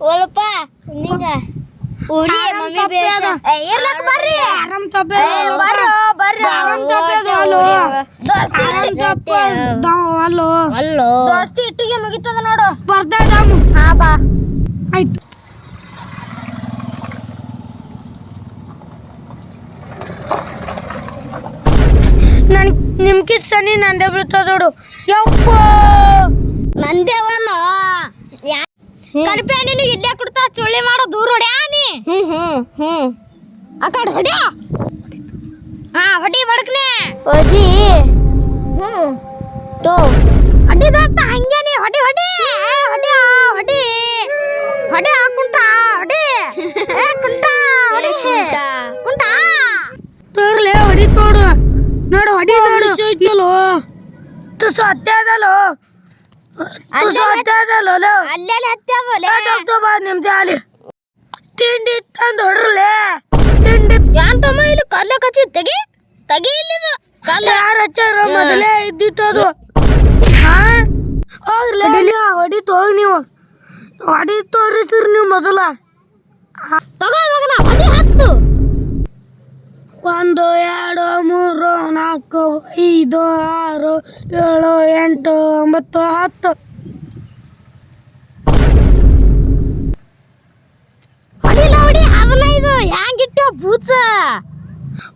ಓಲಪ್ಪ ನಿಂಗ ಉಡಿ ಮಮ್ಮಿ ಬೇಕ ಇರ್ಲಕ್ ಬರ್ರಿ ಆರಾಮ್ ತಪ್ಪೆ ಬರ್ರೋ ಬರ್ರೋ ಆರಾಮ್ ತಪ್ಪೆ ಅಲ್ಲೋ ದೋಸ್ತಿ ಆರಾಮ್ ತಪ್ಪೆ ಅಲ್ಲೋ ಅಲ್ಲೋ ದೋಸ್ತಿ ಇಟ್ಟಿಗೆ ಮುಗಿತದ ನೋಡು ಬರ್ತಾ ಇದ್ದಾನು ಹಾ ಬಾ ಆಯ್ತು ನನ್ ನಿಮ್ಕಿತ್ ಸನಿ ನಂದೇ ಬೀಳ್ತದ ನೋಡು ಯಪ್ಪ ನಂದೇವನ ಕಲ್ಪೆ ನಿನಗೆ ಇಲ್ಲೇ ಕುಡ್ತಾ ಚುಳ್ಳಿ ಮಾಡೋ ದೂರ ಹೊಡ್ಯಾ ನೀ? ಹ್ಮ್ ಹ್ಮ್ ಹ್ಮ್. ಆ ಕಡೆ ಹೊಡ್ಯಾ. ಹಾ ಹೊಡಿ ಬಡಕ್ನೆ. ಹೊಡಿ. ಹ್ಮ್. ತೋ. ಹೊಡಿ ದೋಸ್ತ ಹಂಗೆ ನೀ ಹೊಡಿ ಹೊಡಿ. ಏ, ಹೊಡಿ ಆ, ಹೊಡಿ. ಹೊಡಿ ಕುಂಟ ಹೊಡಿ. ಏ ಕುಂಟ ಹೊಡಿ. ಕುಂಟ. ತೋರ್ಲೆ ಹೊಡಿ ತೋಡು. ನೋಡು ಹೊಡಿ ನೋಡು. ಐತಲ್ಲೋ. ನಿಮ್ದು ಅಲ್ಲಿ ತಿಂಡಿ ತಂದು ಹೊಡ್ರಲೆ? ತಿಂಡಿ ಯಾನ್ ತಮ್ಮ ಇಲ್ಲಿ ಕಲ್ಲ ಕಚ್ಚಿ ತೆಗಿ ತೆಗಿ ಇಲ್ಲಿದು. ಕಲ್ಲ ಯಾರ ಹಚ್ಚಾರ ಮೊದಲೇ ಇದ್ದಿತ್ತು ಅದು. ಹಾ? ಹೋಗ್ಲಿ ಹೊಡಿತು ಹೋಗಿ ನೀವು. ಹೊಡಿ ತೋರಿಸ್ರಿ ನೀವು ಮೊದಲ. ತಗೋ ಮಗನ. ಒಂದು ಎರಡು ಮೂರು ನಾಲ್ಕು ಐದು ಆರು ಏಳು ಎಂಟು ಒಂಬತ್ತು ಹತ್ತು. ಹದಿನೈದು ಹ್ಯಾಂಗಿಟ್ಟು ಭೂತ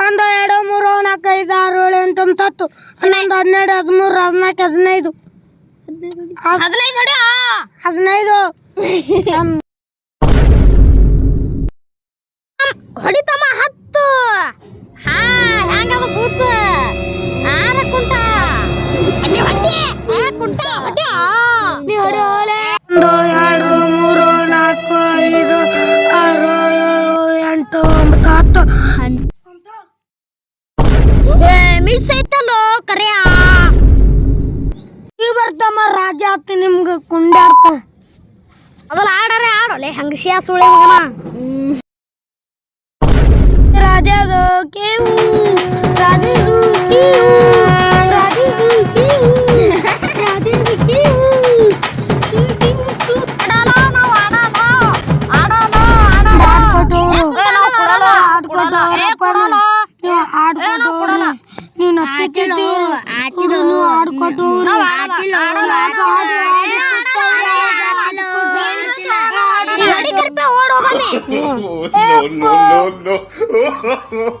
ಒಂದು ಎರಡು ಮೂರು ನಾಲ್ಕು ಐದು ಆರು ಏಳು ಎಂಟು ಒಂಬತ್ತು ಹತ್ತು. ಹನ್ನೊಂದು ಹನ್ನೆರಡು ಹದಿಮೂರು ಹದಿನಾಲ್ಕು ಹದಿನೈದು. ಹದ್- ಹದಿನೈದು ಹದಿನೈದು. ಮಿಸ್ ಐತಲ್ಲೋ ಕರೆಯ? ಈ ಬರ್ತಮ್ಮ ರಾಜ ಆತು ನಿಮ್ಗೆ ಕುಂಡಾಡ್ತ. ಅದಲ್ಲ ಆಡರೆ ಆಡೋಲೆ ಹಂಗಶಿಯ ಸುಳೆ ರಾಜ ಮಗನ? ರಾಜದು ಕೇವು ರಾಜದು no, no, no, no.